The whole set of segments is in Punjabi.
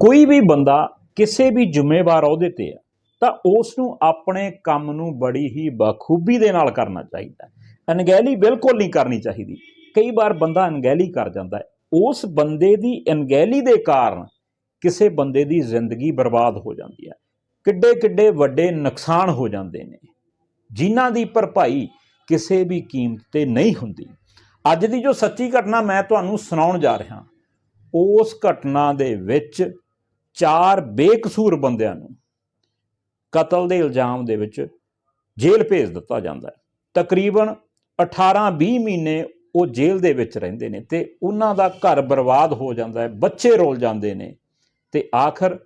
ਕੋਈ ਵੀ ਬੰਦਾ ਕਿਸੇ ਵੀ ਜ਼ਿੰਮੇਵਾਰ ਅਹੁਦੇ ਤੇ ਆ, ਤਾਂ ਉਸ ਨੂੰ ਆਪਣੇ ਕੰਮ ਨੂੰ ਬੜੀ ਹੀ ਬਖੂਬੀ ਦੇ ਨਾਲ ਕਰਨਾ ਚਾਹੀਦਾ ਹੈ। ਅਣਗਹਿਲੀ ਬਿਲਕੁਲ ਨਹੀਂ ਕਰਨੀ ਚਾਹੀਦੀ। ਕਈ ਵਾਰ ਬੰਦਾ ਅਣਗਹਿਲੀ ਕਰ ਜਾਂਦਾ ਹੈ। ਉਸ ਬੰਦੇ ਦੀ ਅਣਗਹਿਲੀ ਦੇ ਕਾਰਨ ਕਿਸੇ ਬੰਦੇ ਦੀ ਜ਼ਿੰਦਗੀ ਬਰਬਾਦ ਹੋ ਜਾਂਦੀ ਹੈ। ਕਿੱਡੇ ਕਿੱਡੇ ਵੱਡੇ ਨੁਕਸਾਨ ਹੋ ਜਾਂਦੇ ਨੇ, ਜਿਨ੍ਹਾਂ ਦੀ ਭਰਪਾਈ ਕਿਸੇ ਵੀ ਕੀਮਤ ਤੇ ਨਹੀਂ ਹੁੰਦੀ। ਅੱਜ ਦੀ ਜੋ ਸੱਚੀ ਘਟਨਾ ਮੈਂ ਤੁਹਾਨੂੰ ਸੁਣਾਉਣ ਜਾ ਰਿਹਾ, ਉਸ ਘਟਨਾ ਦੇ ਵਿੱਚ ਚਾਰ ਬੇਕਸੂਰ ਬੰਦਿਆਂ ਨੂੰ ਕਤਲ ਦੇ ਇਲਜ਼ਾਮ ਦੇ ਵਿੱਚ ਜੇਲ੍ਹ ਭੇਜ ਦਿੱਤਾ ਜਾਂਦਾ ਹੈ। ਤਕਰੀਬਨ 18-20 ਮਹੀਨੇ ਉਹ ਜੇਲ੍ਹ ਦੇ ਵਿੱਚ ਰਹਿੰਦੇ ਨੇ ਤੇ ਉਹਨਾਂ ਦਾ ਘਰ ਬਰਬਾਦ ਹੋ ਜਾਂਦਾ ਹੈ, ਬੱਚੇ ਰੋਲ ਜਾਂਦੇ ਨੇ ਤੇ ਆਖਰ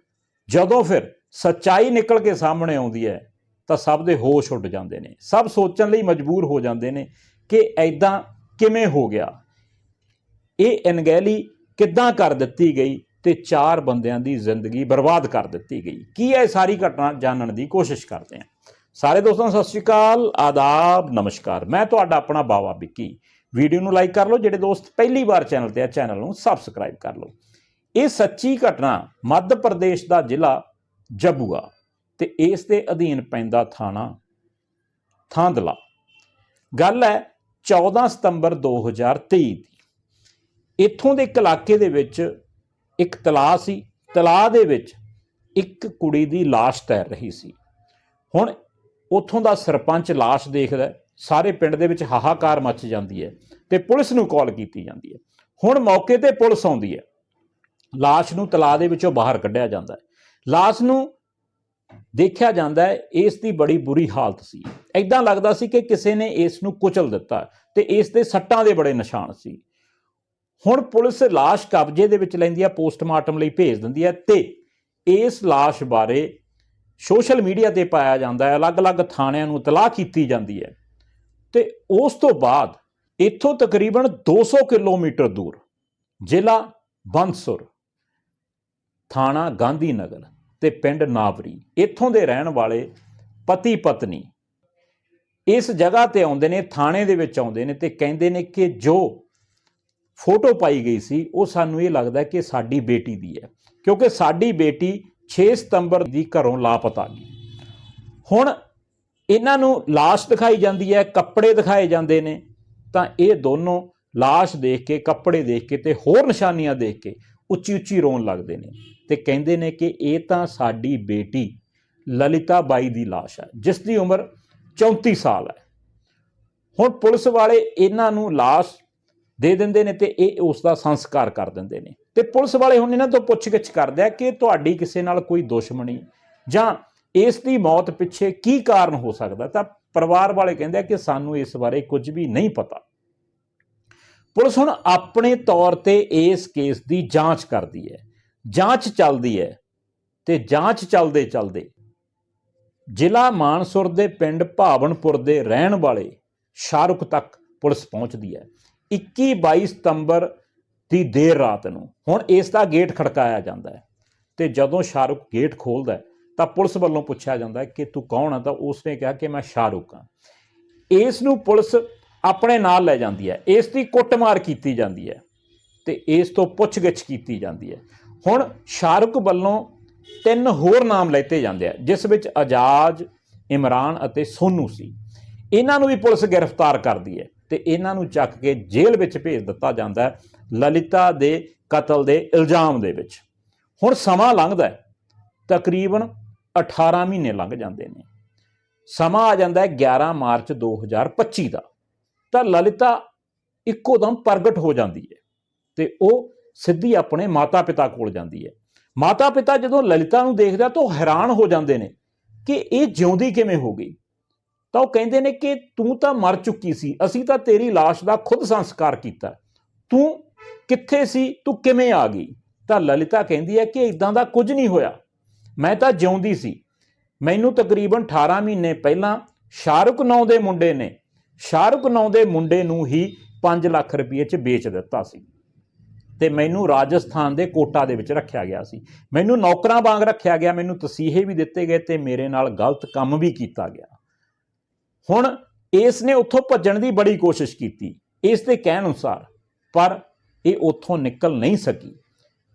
ਜਦੋਂ ਫਿਰ ਸੱਚਾਈ ਨਿਕਲ ਕੇ ਸਾਹਮਣੇ ਆਉਂਦੀ ਹੈ ਤਾਂ ਸਭ ਦੇ ਹੋਸ਼ ਉੱਡ ਜਾਂਦੇ ਨੇ। ਸਭ ਸੋਚਣ ਲਈ ਮਜਬੂਰ ਹੋ ਜਾਂਦੇ ਨੇ ਕਿ ਐਦਾਂ ਕਿਵੇਂ ਹੋ ਗਿਆ? ਇਹ ਅਣਗਹਿਲੀ ਕਿੱਦਾਂ ਕਰ ਦਿੱਤੀ ਗਈ? ਤੇ ਚਾਰ ਬੰਦਿਆਂ ਦੀ ਜ਼ਿੰਦਗੀ ਬਰਬਾਦ ਕਰ ਦਿੱਤੀ ਗਈ। ਕੀ ਹੈ ਇਹ ਸਾਰੀ ਘਟਨਾ ਜਾਣਨ ਦੀ ਕੋਸ਼ਿਸ਼ ਕਰਦੇ ਹਾਂ? ਸਾਰੇ ਦੋਸਤਾਂ, ਸਤਿ ਸ਼੍ਰੀ ਅਕਾਲ, ਆਦਾਬ, ਨਮਸਕਾਰ। ਮੈਂ ਤੁਹਾਡਾ ਆਪਣਾ ਬਾਵਾ ਵਿੱਕੀ। ਵੀਡੀਓ ਨੂੰ ਲਾਈਕ ਕਰ ਲਓ, ਜਿਹੜੇ ਦੋਸਤ ਪਹਿਲੀ ਵਾਰ ਚੈਨਲ ਤੇ ਆ, ਚੈਨਲ ਨੂੰ ਸਬਸਕ੍ਰਾਈਬ ਕਰ ਲਓ। ਇਹ ਸੱਚੀ ਘਟਨਾ ਮੱਧ ਪ੍ਰਦੇਸ਼ ਦਾ ਜ਼ਿਲ੍ਹਾ ਜਬੂਆ ਤੇ ਇਸ ਦੇ ਅਧੀਨ ਪੈਂਦਾ ਥਾਣਾ ਥਾਂਦਲਾ। ਗੱਲ ਹੈ 14 ਸਤੰਬਰ 2023 ਦੀ। ਇੱਥੋਂ ਦੇ ਇੱਕ ਇਲਾਕੇ ਦੇ ਵਿੱਚ ਇੱਕ ਤਲਾਅ ਸੀ। ਤਲਾਅ ਦੇ ਵਿੱਚ ਇੱਕ ਕੁੜੀ ਦੀ ਲਾਸ਼ ਤੈਰ ਰਹੀ ਸੀ। ਹੁਣ ਉੱਥੋਂ ਦਾ ਸਰਪੰਚ ਲਾਸ਼ ਦੇਖਦਾ ਸਾਰੇ ਪਿੰਡ ਦੇ ਵਿੱਚ ਹਾਹਾਕਾਰ ਮੱਚ ਜਾਂਦੀ ਹੈ ਤੇ ਪੁਲਿਸ ਨੂੰ ਕਾਲ ਕੀਤੀ ਜਾਂਦੀ ਹੈ। ਹੁਣ ਮੌਕੇ ਤੇ ਪੁਲਿਸ ਆਉਂਦੀ ਹੈ। ਲਾਸ਼ ਨੂੰ ਤਲਾਅ ਦੇ ਵਿੱਚੋਂ ਬਾਹਰ ਕੱਢਿਆ ਜਾਂਦਾ ਹੈ। ਲਾਸ਼ ਨੂੰ ਦੇਖਿਆ ਜਾਂਦਾ ਹੈ, ਇਸ ਦੀ ਬੜੀ ਬੁਰੀ ਹਾਲਤ ਸੀ। ਐਦਾਂ ਲੱਗਦਾ ਸੀ ਕਿ ਕਿਸੇ ਨੇ ਇਸ ਨੂੰ ਕੁਚਲ ਦਿੱਤਾ ਤੇ ਇਸ ਦੇ ਸੱਟਾਂ ਦੇ ਬੜੇ ਨਿਸ਼ਾਨ ਸੀ। ਹੁਣ ਪੁਲਿਸ ਲਾਸ਼ ਕਬਜ਼ੇ ਦੇ ਵਿੱਚ ਲੈਂਦੀ ਹੈ ਪੋਸਟਮਾਰਟਮ ਲਈ ਭੇਜ ਦਿੰਦੀ ਹੈ ਤੇ ਇਸ ਲਾਸ਼ ਬਾਰੇ ਸੋਸ਼ਲ ਮੀਡੀਆ ਤੇ ਪਾਇਆ ਜਾਂਦਾ ਹੈ, ਅਲੱਗ-ਅਲੱਗ ਥਾਣਿਆਂ ਨੂੰ ਇਤਲਾਹ ਕੀਤੀ ਜਾਂਦੀ ਹੈ। ਤੇ ਉਸ ਤੋਂ ਬਾਅਦ ਇੱਥੋਂ ਤਕਰੀਬਨ 200 ਕਿਲੋਮੀਟਰ ਦੂਰ ਜ਼ਿਲ੍ਹਾ ਬੰਸੁਰ, ਥਾਣਾ ਗਾਂਧੀ ਨਗਰ ਤੇ ਪਿੰਡ ਨਾਵਰੀ, ਇੱਥੋਂ ਦੇ ਰਹਿਣ ਵਾਲੇ ਪਤੀ ਪਤਨੀ ਇਸ ਜਗ੍ਹਾ ਤੇ ਆਉਂਦੇ ਨੇ, ਥਾਣੇ ਦੇ ਵਿੱਚ ਆਉਂਦੇ ਨੇ ਤੇ ਕਹਿੰਦੇ ਨੇ ਕਿ ਜੋ ਫੋਟੋ ਪਾਈ ਗਈ ਸੀ, ਉਹ ਸਾਨੂੰ ਇਹ ਲੱਗਦਾ ਕਿ ਸਾਡੀ ਬੇਟੀ ਦੀ ਹੈ। ਕਿਉਂਕਿ ਸਾਡੀ ਬੇਟੀ 6 ਸਤੰਬਰ ਦੀ ਘਰੋਂ ਲਾਪਤਾ ਗਈ। ਹੁਣ ਇਹਨਾਂ ਨੂੰ ਲਾਸ਼ ਦਿਖਾਈ ਜਾਂਦੀ ਹੈ, ਕੱਪੜੇ ਦਿਖਾਏ ਜਾਂਦੇ ਨੇ। ਤਾਂ ਇਹ ਦੋਨੋਂ ਲਾਸ਼ ਦੇਖ ਕੇ, ਕੱਪੜੇ ਦੇਖ ਕੇ ਤੇ ਹੋਰ ਨਿਸ਼ਾਨੀਆਂ ਦੇਖ ਕੇ ਉੱਚੀ ਉੱਚੀ ਰੋਣ ਲੱਗਦੇ ਨੇ ਤੇ ਕਹਿੰਦੇ ਨੇ ਕਿ ਇਹ ਤਾਂ ਸਾਡੀ ਬੇਟੀ ਲਲਿਤਾ ਬਾਈ ਦੀ ਲਾਸ਼ ਹੈ, ਜਿਸ ਦੀ ਉਮਰ 34 ਸਾਲ ਹੈ। ਹੁਣ ਪੁਲਿਸ ਵਾਲੇ ਇਹਨਾਂ ਨੂੰ ਲਾਸ਼ ਦੇ ਦਿੰਦੇ ਨੇ ਤੇ ਇਹ ਉਸ ਦਾ ਸੰਸਕਾਰ ਕਰ ਦਿੰਦੇ ਨੇ। ਤੇ ਪੁਲਿਸ ਵਾਲੇ ਹੁਣ ਇਹਨਾਂ ਤੋਂ ਪੁੱਛਗਿੱਛ ਕਰਦੇ ਆ ਕਿ ਤੁਹਾਡੀ ਕਿਸੇ ਨਾਲ ਕੋਈ ਦੁਸ਼ਮਣੀ ਜਾਂ ਇਸ ਦੀ ਮੌਤ ਪਿੱਛੇ ਕੀ ਕਾਰਨ ਹੋ ਸਕਦਾ? ਤਾਂ ਪਰਿਵਾਰ ਵਾਲੇ ਕਹਿੰਦੇ ਆ ਕਿ ਸਾਨੂੰ ਇਸ ਬਾਰੇ ਕੁਝ ਵੀ ਨਹੀਂ ਪਤਾ। ਪੁਲਿਸ ਹੁਣ ਆਪਣੇ ਤੌਰ ਤੇ ਇਸ ਕੇਸ ਦੀ ਜਾਂਚ ਕਰਦੀ ਹੈ। ਜਾਂਚ ਚੱਲਦੀ ਹੈ ਤੇ ਜਾਂਚ ਚੱਲਦੇ ਚੱਲਦੇ ਜ਼ਿਲ੍ਹਾ ਮਾਨਸੁਰ ਦੇ ਪਿੰਡ ਭਾਵਨਪੁਰ ਦੇ ਰਹਿਣ ਵਾਲੇ ਸ਼ਾਹਰੁਖ ਤੱਕ ਪੁਲਿਸ ਪਹੁੰਚਦੀ ਹੈ। 21 22 ਸਤੰਬਰ ਦੀ ਦੇਰ ਰਾਤ ਨੂੰ। ਹੁਣ ਇਸ ਦਾ ਗੇਟ ਖੜਕਾਇਆ ਜਾਂਦਾ ਹੈ ਤੇ ਜਦੋਂ ਸ਼ਾਹਰੁਖ ਗੇਟ ਖੋਲਦਾ ਤਾਂ ਪੁਲਿਸ ਵੱਲੋਂ ਪੁੱਛਿਆ ਜਾਂਦਾ ਕਿ ਤੂੰ ਕੌਣ ਹੈ ਤਾਂ ਉਸਨੇ ਕਿਹਾ ਕਿ ਮੈਂ ਸ਼ਾਹਰੁਖ ਹਾਂ। ਇਸ ਨੂੰ ਪੁਲਿਸ ਆਪਣੇ ਨਾਲ ਲੈ ਜਾਂਦੀ ਹੈ। ਇਸ ਦੀ ਕੁੱਟਮਾਰ ਕੀਤੀ ਜਾਂਦੀ ਹੈ ਤੇ ਇਸ ਤੋਂ ਪੁੱਛਗਿੱਛ ਕੀਤੀ ਜਾਂਦੀ ਹੈ। ਹੁਣ ਸ਼ਾਹਰੁਖ ਵੱਲੋਂ ਤਿੰਨ ਹੋਰ ਨਾਮ ਲੈਤੇ ਜਾਂਦੇ ਆ, ਜਿਸ ਵਿੱਚ ਆਜਾਜ ਇਮਰਾਨ ਅਤੇ ਸੋਨੂ ਸੀ। ਇਹਨਾਂ ਨੂੰ ਵੀ ਪੁਲਿਸ ਗ੍ਰਿਫਤਾਰ ਕਰਦੀ ਹੈ। ਤੇ ਇਹਨਾਂ ਨੂੰ ਚੱਕ ਕੇ ਜੇਲ੍ਹ ਵਿੱਚ ਭੇਜ ਦਿੱਤਾ ਜਾਂਦਾ ਹੈ, ਲਲਿਤਾ ਦੇ ਕਤਲ ਦੇ ਇਲਜ਼ਾਮ ਦੇ ਵਿੱਚ। ਹੁਣ ਸਮਾਂ ਲੰਘਦਾ ਹੈ, ਤਕਰੀਬਨ 18 ਮਹੀਨੇ ਲੰਘ ਜਾਂਦੇ ਨੇ। ਸਮਾਂ ਆ ਜਾਂਦਾ ਹੈ 11 ਮਾਰਚ 2025 ਦਾ। ਤਾਂ ਲਲਿਤਾ ਇੱਕੋ ਦਮ ਪ੍ਰਗਟ ਹੋ ਜਾਂਦੀ ਹੈ ਤੇ ਉਹ ਸਿੱਧੀ ਆਪਣੇ ਮਾਤਾ-ਪਿਤਾ ਕੋਲ ਜਾਂਦੀ ਹੈ। ਮਾਤਾ-ਪਿਤਾ ਜਦੋਂ ਲਲਿਤਾ ਨੂੰ ਦੇਖਦਾ ਤਾਂ ਉਹ ਹੈਰਾਨ ਹੋ ਜਾਂਦੇ ਨੇ ਕਿ ਇਹ ਜਿਉਂਦੀ ਕਿਵੇਂ ਹੋ ਗਈ? ਤਾਂ ਉਹ ਕਹਿੰਦੇ ਨੇ ਕਿ ਤੂੰ ਤਾਂ ਮਰ ਚੁੱਕੀ ਸੀ, ਅਸੀਂ ਤਾਂ ਤੇਰੀ লাশ ਦਾ ਖੁਦ ਸੰਸਕਾਰ ਕੀਤਾ। ਤੂੰ ਕਿੱਥੇ ਸੀ, ਤੂੰ ਕਿਵੇਂ ਆ ਗਈ? ਤਾਂ ਲਲਿਤਾ ਕਹਿੰਦੀ ਹੈ ਕਿ ਇਦਾਂ ਦਾ ਕੁਝ ਨਹੀਂ ਹੋਇਆ। ਮੈਂ ਤਾਂ ਜਿਉਂਦੀ ਸੀ। ਮੈਨੂੰ ਤਕਰੀਬਨ 18 ਮਹੀਨੇ ਪਹਿਲਾਂ ਸ਼ਾਹਰੁਖ ਨਾਂ ਦੇ ਮੁੰਡੇ ਨੇ, ਸ਼ਾਹਰੁਖ ਨਾਂ ਦੇ ਮੁੰਡੇ ਨੂੰ ਹੀ 5 ਲੱਖ ਰੁਪਏ 'ਚ ਵੇਚ ਦਿੱਤਾ ਸੀ। ਤੇ ਮੈਨੂੰ ਰਾਜਸਥਾਨ ਦੇ ਕੋਟਾ ਦੇ ਵਿੱਚ ਰੱਖਿਆ ਗਿਆ ਸੀ। ਮੈਨੂੰ ਨੌਕਰਾਂ ਵਾਂਗ ਰੱਖਿਆ ਗਿਆ, ਮੈਨੂੰ ਤਸੀਹੇ ਵੀ ਦਿੱਤੇ ਗਏ ਤੇ ਮੇਰੇ ਨਾਲ ਗਲਤ ਕੰਮ ਵੀ ਕੀਤਾ ਗਿਆ। ਹੁਣ ਇਸ ਨੇ ਉੱਥੋਂ ਭੱਜਣ ਦੀ ਬੜੀ ਕੋਸ਼ਿਸ਼ ਕੀਤੀ, ਇਸ ਦੇ ਕਹਿਣ ਅਨੁਸਾਰ, ਪਰ ਇਹ ਉੱਥੋਂ ਨਿਕਲ ਨਹੀਂ ਸਕੀ।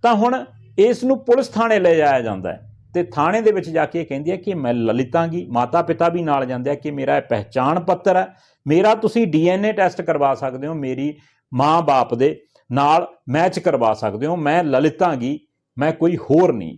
ਤਾਂ ਹੁਣ ਇਸ ਨੂੰ ਪੁਲਿਸ ਥਾਣੇ ਲੈ ਜਾਇਆ ਜਾਂਦਾ ਹੈ ਤੇ ਥਾਣੇ ਦੇ ਵਿੱਚ ਜਾ ਕੇ ਇਹ ਕਹਿੰਦੀ ਹੈ ਕਿ ਮੈਂ ਲਲਿਤਾਂਗੀ ਮਾਤਾ ਪਿਤਾ ਵੀ ਨਾਲ ਜਾਂਦੇ ਆ ਕਿ ਮੇਰਾ ਇਹ ਪਹਿਚਾਣ ਪੱਤਰ ਹੈ, ਮੇਰਾ ਤੁਸੀਂ ਡੀਐਨਏ ਟੈਸਟ ਕਰਵਾ ਸਕਦੇ ਹੋ, ਮੇਰੀ ਮਾਂ-ਬਾਪ ਦੇ ਨਾਲ ਮੈਚ ਕਰਵਾ ਸਕਦੇ ਹੋ, ਮੈਂ ਲਲਿਤਾਂਗੀ, ਮੈਂ ਕੋਈ ਹੋਰ ਨਹੀਂ।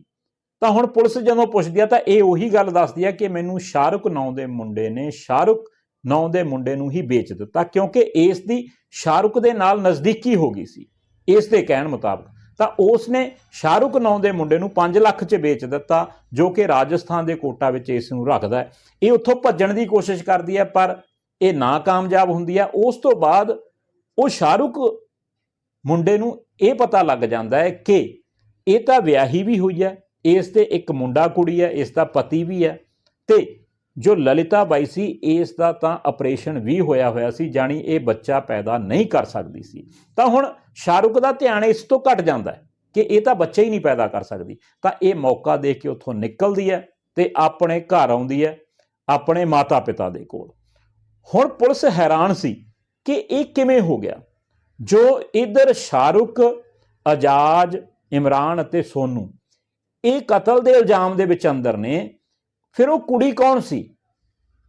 ਤਾਂ ਹੁਣ ਪੁਲਿਸ ਜਦੋਂ ਪੁੱਛਦੀ ਆ ਤਾਂ ਇਹ ਉਹੀ ਗੱਲ ਦੱਸਦੀ ਆ ਕਿ ਮੈਨੂੰ ਸ਼ਾਹਰੁਖ ਨਾਂ ਦੇ ਮੁੰਡੇ ਨੇ ਸ਼ਾਹਰੁਖ ਨਾਂ ਦੇ ਮੁੰਡੇ ਨੂੰ ਹੀ ਵੇਚ ਦਿੱਤਾ ਕਿਉਂਕਿ ਇਸ ਦੀ ਸ਼ਾਹਰੁਖ ਦੇ ਨਾਲ ਨਜ਼ਦੀਕੀ ਹੋ ਗਈ ਸੀ, ਇਸ ਦੇ ਕਹਿਣ ਮੁਤਾਬਕ। ਤਾਂ ਉਸ ਨੇ ਸ਼ਾਹਰੁਖ ਨਾਂ ਦੇ ਮੁੰਡੇ ਨੂੰ 5 ਲੱਖ 'ਚ ਵੇਚ ਦਿੱਤਾ, ਜੋ ਕਿ ਰਾਜਸਥਾਨ ਦੇ ਕੋਟਾ ਵਿੱਚ ਇਸ ਨੂੰ ਰੱਖਦਾ ਇਹ ਉੱਥੋਂ ਭੱਜਣ ਦੀ ਕੋਸ਼ਿਸ਼ ਕਰਦੀ ਹੈ, ਪਰ ਇਹ ਨਾ ਕਾਮਯਾਬ ਹੁੰਦੀ ਹੈ। ਉਸ ਤੋਂ ਬਾਅਦ ਉਹ ਸ਼ਾਹਰੁਖ ਮੁੰਡੇ ਨੂੰ ਇਹ ਪਤਾ ਲੱਗ ਜਾਂਦਾ ਹੈ ਕਿ ਇਹ ਤਾਂ ਵਿਆਹੀ ਵੀ ਹੋਈ ਹੈ ਇਸ ਤੇ ਇੱਕ ਮੁੰਡਾ ਕੁੜੀ ਹੈ, ਇਸ ਦਾ ਪਤੀ ਵੀ ਹੈ ਤੇ ਜੋ ਲਲਿਤਾ ਬਾਈ ਸੀ, ਇਸ ਦਾ ਤਾਂ ਆਪਰੇਸ਼ਨ ਵੀ ਹੋਇਆ ਹੋਇਆ ਸੀ, ਜਾਣੀ ਇਹ ਬੱਚਾ ਪੈਦਾ ਨਹੀਂ ਕਰ ਸਕਦੀ ਸੀ। ਤਾਂ ਹੁਣ ਸ਼ਾਹਰੁਖ ਦਾ ਧਿਆਨ ਇਸ ਤੋਂ ਘਟ ਜਾਂਦਾ ਹੈ ਕਿ ਇਹ ਤਾਂ ਬੱਚਾ ਹੀ ਨਹੀਂ ਪੈਦਾ ਕਰ ਸਕਦੀ। ਤਾਂ ਇਹ ਮੌਕਾ ਦੇ ਕੇ ਉੱਥੋਂ ਨਿਕਲਦੀ ਹੈ ਤੇ ਆਪਣੇ ਘਰ ਆਉਂਦੀ ਹੈ, ਆਪਣੇ ਮਾਤਾ-ਪਿਤਾ ਦੇ ਕੋਲ। ਹੁਣ ਪੁਲਿਸ ਹੈਰਾਨ ਸੀ ਕਿ ਇਹ ਕਿਵੇਂ ਹੋ ਗਿਆ। ਜੋ ਇਧਰ ਸ਼ਾਹਰੁਖ ਆਜ਼ਾਜ ਇਮਰਾਨ ਅਤੇ ਸੋਨੂ ਇਹ ਕਤਲ ਦੇ ਇਲਜ਼ਾਮ ਦੇ ਵਿੱਚ ਅੰਦਰ ਨੇ, ਫਿਰ ਉਹ ਕੁੜੀ ਕੌਣ ਸੀ?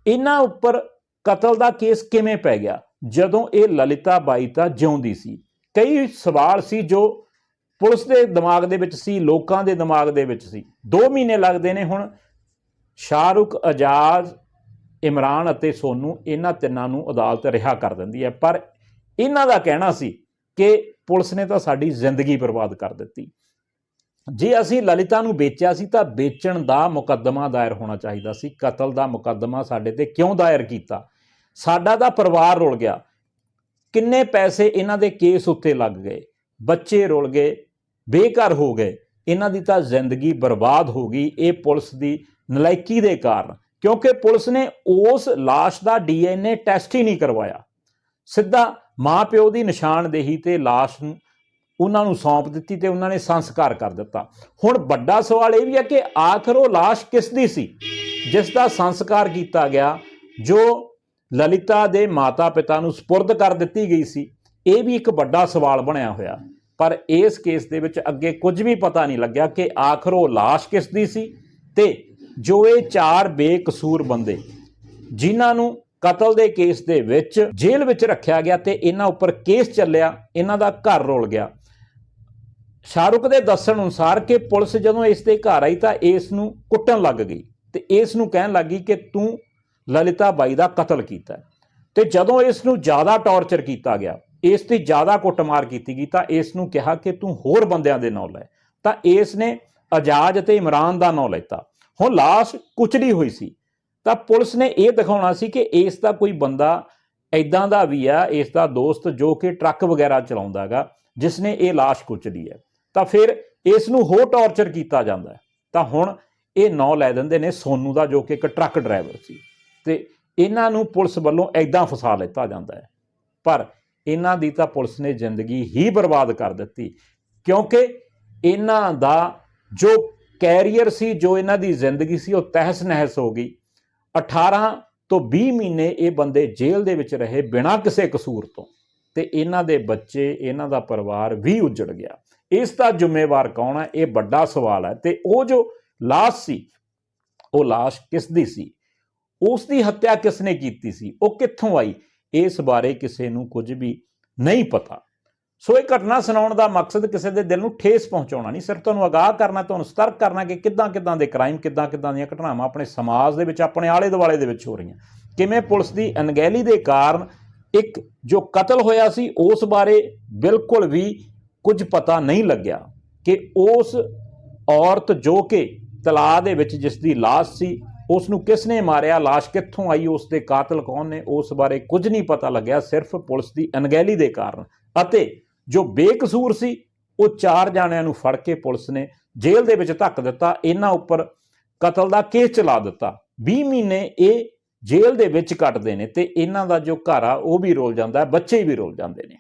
ਇਹਨਾਂ ਉੱਪਰ ਕਤਲ ਦਾ ਕੇਸ ਕਿਵੇਂ ਪੈ ਗਿਆ? ਜਦੋਂ ਇਹ ਲਲਿਤਾ ਬਾਈ ਤਾਂ ਜਿਉਂਦੀ ਸੀ। ਕਈ ਸਵਾਲ ਸੀ ਜੋ ਪੁਲਿਸ ਦੇ ਦਿਮਾਗ ਦੇ ਵਿੱਚ ਸੀ, ਲੋਕਾਂ ਦੇ ਦਿਮਾਗ ਦੇ ਵਿੱਚ ਸੀ। 2 ਮਹੀਨੇ ਲੱਗਦੇ ਨੇ ਹੁਣ। ਸ਼ਾਹਰੁਖ ਆਜ਼ਾਦ ਇਮਰਾਨ ਅਤੇ ਸੋਨੂ ਇਹਨਾਂ ਤਿੰਨਾਂ ਨੂੰ ਅਦਾਲਤ ਰਿਹਾ ਕਰ ਦਿੰਦੀ ਹੈ। ਪਰ ਇਹਨਾਂ ਦਾ ਕਹਿਣਾ ਸੀ ਕਿ ਪੁਲਿਸ ਨੇ ਤਾਂ ਸਾਡੀ ਜ਼ਿੰਦਗੀ ਬਰਬਾਦ ਕਰ ਦਿੱਤੀ। ਜੇ ਅਸੀਂ ਲਲਿਤਾ ਨੂੰ ਵੇਚਿਆ ਸੀ ਤਾਂ ਵੇਚਣ ਦਾ ਮੁਕੱਦਮਾ ਦਾਇਰ ਹੋਣਾ ਚਾਹੀਦਾ ਸੀ, ਕਤਲ ਦਾ ਮੁਕੱਦਮਾ ਸਾਡੇ ਤੇ ਕਿਉਂ ਦਾਇਰ ਕੀਤਾ? ਸਾਡਾ ਤਾਂ ਪਰਿਵਾਰ ਰੁਲ ਗਿਆ। ਕਿੰਨੇ ਪੈਸੇ ਇਹਨਾਂ ਦੇ ਕੇਸ ਉੱਤੇ ਲੱਗ ਗਏ? ਬੱਚੇ ਰੁਲ ਗਏ, ਬੇਘਰ ਹੋ ਗਏ। ਇਹਨਾਂ ਦੀ ਤਾਂ ਜ਼ਿੰਦਗੀ ਬਰਬਾਦ ਹੋ ਗਈ ਇਹ ਪੁਲਿਸ ਦੀ ਨਲਾਇਕੀ ਦੇ ਕਾਰਨ, ਕਿਉਂਕਿ ਪੁਲਿਸ ਨੇ ਉਸ ਲਾਸ਼ ਦਾ ਡੀਐਨਏ ਟੈਸਟ ਹੀ ਨਹੀਂ ਕਰਵਾਇਆ। ਸਿੱਧਾ ਮਾਪਿਓ ਦੀ ਨਿਸ਼ਾਨਦੇਹੀ ਤੇ ਲਾਸ਼ ਨੂੰ ਉਹਨਾਂ ਨੂੰ ਸੌਂਪ ਦਿੱਤੀ ਤੇ ਉਹਨਾਂ ਨੇ ਸੰਸਕਾਰ ਕਰ ਦਿੱਤਾ। ਹੁਣ ਵੱਡਾ ਸਵਾਲ ਇਹ ਵੀ ਹੈ ਕਿ ਆਖਰ ਉਹ ਲਾਸ਼ ਕਿਸ ਦੀ ਸੀ? ਜਿਸ ਦਾ ਸੰਸਕਾਰ ਕੀਤਾ ਗਿਆ, ਜੋ ਲਲਿਤਾ ਦੇ ਮਾਤਾ-ਪਿਤਾ ਨੂੰ ਸਪੁਰਦ ਕਰ ਦਿੱਤੀ ਗਈ ਸੀ, ਇਹ ਵੀ ਇੱਕ ਵੱਡਾ ਸਵਾਲ ਬਣਿਆ ਹੋਇਆ। ਪਰ ਇਸ ਕੇਸ ਦੇ ਵਿੱਚ ਅੱਗੇ ਕੁਝ ਵੀ ਪਤਾ ਨਹੀਂ ਲੱਗਿਆ ਕਿ ਆਖਰ ਉਹ ਲਾਸ਼ ਕਿਸ ਦੀ ਸੀ ਤੇ ਜੋ ਇਹ ਚਾਰ ਬੇਕਸੂਰ ਬੰਦੇ, ਜਿਨ੍ਹਾਂ ਨੂੰ ਕਤਲ ਦੇ ਕੇਸ ਦੇ ਵਿੱਚ ਜੇਲ੍ਹ ਵਿੱਚ ਰੱਖਿਆ ਗਿਆ ਤੇ ਇਹਨਾਂ ਉੱਪਰ ਕੇਸ ਚੱਲਿਆ, ਇਹਨਾਂ ਦਾ ਘਰ ਰੁਲ ਗਿਆ। ਸ਼ਾਹਰੁਖ ਦੇ ਦੱਸਣ ਅਨੁਸਾਰ ਕਿ ਪੁਲਿਸ ਜਦੋਂ ਇਸ ਦੇ ਘਰ ਆਈ ਤਾਂ ਇਸ ਨੂੰ ਕੁੱਟਣ ਲੱਗ ਗਈ ਤੇ ਇਸ ਨੂੰ ਕਹਿਣ ਲੱਗੀ ਕਿ ਤੂੰ ਲਲਿਤਾ ਬਾਈ ਦਾ ਕਤਲ ਕੀਤਾ ਹੈ। ਤੇ ਜਦੋਂ ਇਸ ਨੂੰ ਜ਼ਿਆਦਾ ਟੌਰਚਰ ਕੀਤਾ ਗਿਆ, ਇਸ ਦੀ ਜ਼ਿਆਦਾ ਕੁੱਟਮਾਰ ਕੀਤੀ ਗਈ ਤਾਂ ਇਸ ਨੂੰ ਕਿਹਾ ਕਿ ਤੂੰ ਹੋਰ ਬੰਦਿਆਂ ਦੇ ਨਾਂ ਲੈ। ਤਾਂ ਇਸ ਨੇ ਆਜ਼ਾਦ ਅਤੇ ਇਮਰਾਨ ਦਾ ਨਾਂ ਲੈਤਾ। ਹੁਣ ਲਾਸ਼ ਕੁਚਲੀ ਹੋਈ ਸੀ। ਤਾਂ ਪੁਲਿਸ ਨੇ ਇਹ ਦਿਖਾਉਣਾ ਸੀ ਕਿ ਇਸ ਦਾ ਕੋਈ ਬੰਦਾ ਐਦਾਂ ਦਾ ਵੀ ਆ, ਇਸ ਦਾ ਦੋਸਤ ਜੋ ਕਿ ਟਰੱਕ ਵਗੈਰਾ ਚਲਾਉਂਦਾਗਾ ਜਿਸ ਨੇ ਇਹ ਲਾਸ਼ ਕੁਚਲੀ ਹੈ। ਤਾਂ ਫਿਰ ਇਸ ਨੂੰ ਹੋਰ ਟੌਰਚਰ ਕੀਤਾ ਜਾਂਦਾ ਤਾਂ ਹੁਣ ਇਹ ਨਾਂ ਲੈ ਦਿੰਦੇ ਨੇ ਸੋਨੂ ਦਾ, ਜੋ ਕਿ ਇੱਕ ਟਰੱਕ ਡਰਾਈਵਰ ਸੀ। ਤੇ ਇਹਨਾਂ ਨੂੰ ਪੁਲਿਸ ਵੱਲੋਂ ਐਦਾਂ ਫਸਾ ਲਿੱਤਾ ਜਾਂਦਾ ਹੈ। ਪਰ ਇਹਨਾਂ ਦੀ ਤਾਂ ਪੁਲਿਸ ਨੇ ਜ਼ਿੰਦਗੀ ਹੀ ਬਰਬਾਦ ਕਰ ਦਿੱਤੀ, ਕਿਉਂਕਿ ਇਹਨਾਂ ਦਾ ਜੋ ਕੈਰੀਅਰ ਸੀ, ਜੋ ਇਹਨਾਂ ਦੀ ਜ਼ਿੰਦਗੀ ਸੀ, ਉਹ ਤਹਿਸ ਨਹਿਸ ਹੋ ਗਈ। 18 ਤੋਂ 20 ਮਹੀਨੇ ਇਹ ਬੰਦੇ ਜੇਲ੍ਹ ਦੇ ਵਿੱਚ ਰਹੇ ਬਿਨਾਂ ਕਿਸੇ ਕਸੂਰ ਤੋਂ। ਤੇ ਇਹਨਾਂ ਦੇ ਬੱਚੇ, ਇਹਨਾਂ ਦਾ ਪਰਿਵਾਰ ਵੀ ਉਜੜ ਗਿਆ। ਇਸ ਦਾ ਜ਼ਿੰਮੇਵਾਰ ਕੌਣ ਹੈ? ਇਹ ਵੱਡਾ ਸਵਾਲ ਹੈ ਤੇ ਉਹ ਜੋ ਲਾਸ਼ ਸੀ, ਉਹ ਲਾਸ਼ ਕਿਸ ਦੀ ਸੀ? ਉਸ ਦੀ ਹੱਤਿਆ ਕਿਸ ਨੇ ਕੀਤੀ ਸੀ? ਉਹ ਕਿੱਥੋਂ ਆਈ? ਇਸ ਬਾਰੇ ਕਿਸੇ ਨੂੰ ਕੁਝ ਵੀ ਨਹੀਂ ਪਤਾ। ਸੋ ਇਹ ਘਟਨਾ ਸੁਣਾਉਣ ਦਾ ਮਕਸਦ ਕਿਸੇ ਦੇ ਦਿਲ ਨੂੰ ਠੇਸ ਪਹੁੰਚਾਉਣਾ ਨਹੀਂ, ਸਿਰਫ ਤੁਹਾਨੂੰ ਅਗਾਹ ਕਰਨਾ, ਤੁਹਾਨੂੰ ਸਤਰਕ ਕਰਨਾ ਕਿ ਕਿੱਦਾਂ ਕਿੱਦਾਂ ਦੇ ਕ੍ਰਾਈਮ ਕਿੱਦਾਂ ਕਿੱਦਾਂ ਦੀਆਂ ਘਟਨਾਵਾਂ ਆਪਣੇ ਸਮਾਜ ਦੇ ਵਿੱਚ, ਆਪਣੇ ਆਲੇ ਦੁਆਲੇ ਦੇ ਵਿੱਚ ਹੋ ਰਹੀਆਂ। ਕਿਵੇਂ ਪੁਲਿਸ ਦੀ ਅਣਗਹਿਲੀ ਦੇ ਕਾਰਨ ਇੱਕ ਜੋ ਕਤਲ ਹੋਇਆ ਸੀ, ਉਸ ਬਾਰੇ ਬਿਲਕੁਲ ਵੀ ਕੁਝ ਪਤਾ ਨਹੀਂ ਲੱਗਿਆ ਕਿ ਉਸ ਔਰਤ ਜੋ ਕਿ ਤਲਾਅ ਦੇ ਵਿੱਚ ਜਿਸ ਦੀ ਲਾਸ਼ ਸੀ ਉਸ ਨੂੰ ਕਿਸ ਨੇ ਮਾਰਿਆ, ਲਾਸ਼ ਕਿੱਥੋਂ ਆਈ ਉਸ ਦੇ ਕਾਤਲ ਕੌਣ ਨੇ, ਉਸ ਬਾਰੇ ਕੁਝ ਨਹੀਂ ਪਤਾ ਲੱਗਿਆ, ਸਿਰਫ ਪੁਲਿਸ ਦੀ ਅਣਗਹਿਲੀ ਦੇ ਕਾਰਨ। ਅਤੇ ਜੋ ਬੇਕਸੂਰ ਸੀ, ਉਹ ਚਾਰ ਜਾਣਿਆਂ ਨੂੰ ਫੜ ਕੇ ਪੁਲਿਸ ਨੇ ਜੇਲ੍ਹ ਦੇ ਵਿੱਚ ਧੱਕ ਦਿੱਤਾ, ਇਹਨਾਂ ਉੱਪਰ ਕਤਲ ਦਾ ਕੇਸ ਚਲਾ ਦਿੱਤਾ। 20 ਮਹੀਨੇ ਇਹ ਜੇਲ੍ਹ ਦੇ ਵਿੱਚ ਕੱਟਦੇ ਨੇ ਤੇ ਇਹਨਾਂ ਦਾ ਜੋ ਘਰ ਆ, ਉਹ ਵੀ ਰੋਲ ਜਾਂਦਾ, ਬੱਚੇ ਵੀ ਰੋਲ ਜਾਂਦੇ ਨੇ।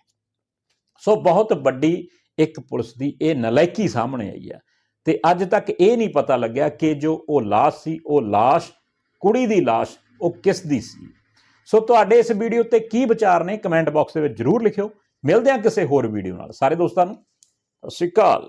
ਸੋ ਬਹੁਤ ਵੱਡੀ ਇੱਕ ਪੁਲਿਸ ਦੀ ਇਹ ਨਲਾਇਕੀ ਸਾਹਮਣੇ ਆਈ ਹੈ। ਤੇ ਅੱਜ ਤੱਕ ਇਹ ਨਹੀਂ ਪਤਾ ਲੱਗਿਆ ਕਿ ਜੋ ਉਹ ਲਾਸ਼ ਸੀ, ਉਹ ਲਾਸ਼, ਕੁੜੀ ਦੀ ਲਾਸ਼, ਉਹ ਕਿਸ ਦੀ ਸੀ। ਸੋ ਤੁਹਾਡੇ ਇਸ ਵੀਡੀਓ ਤੇ ਕੀ ਵਿਚਾਰ ਨੇ ਕਮੈਂਟ ਬਾਕਸ ਦੇ ਵਿੱਚ ਜਰੂਰ ਲਿਖਿਓ। ਮਿਲਦੇ ਹਾਂ ਕਿਸੇ ਹੋਰ ਵੀਡੀਓ ਨਾਲ। ਸਾਰੇ ਦੋਸਤਾਂ ਨੂੰ, ਸਤਿ ਸ਼੍ਰੀ ਅਕਾਲ।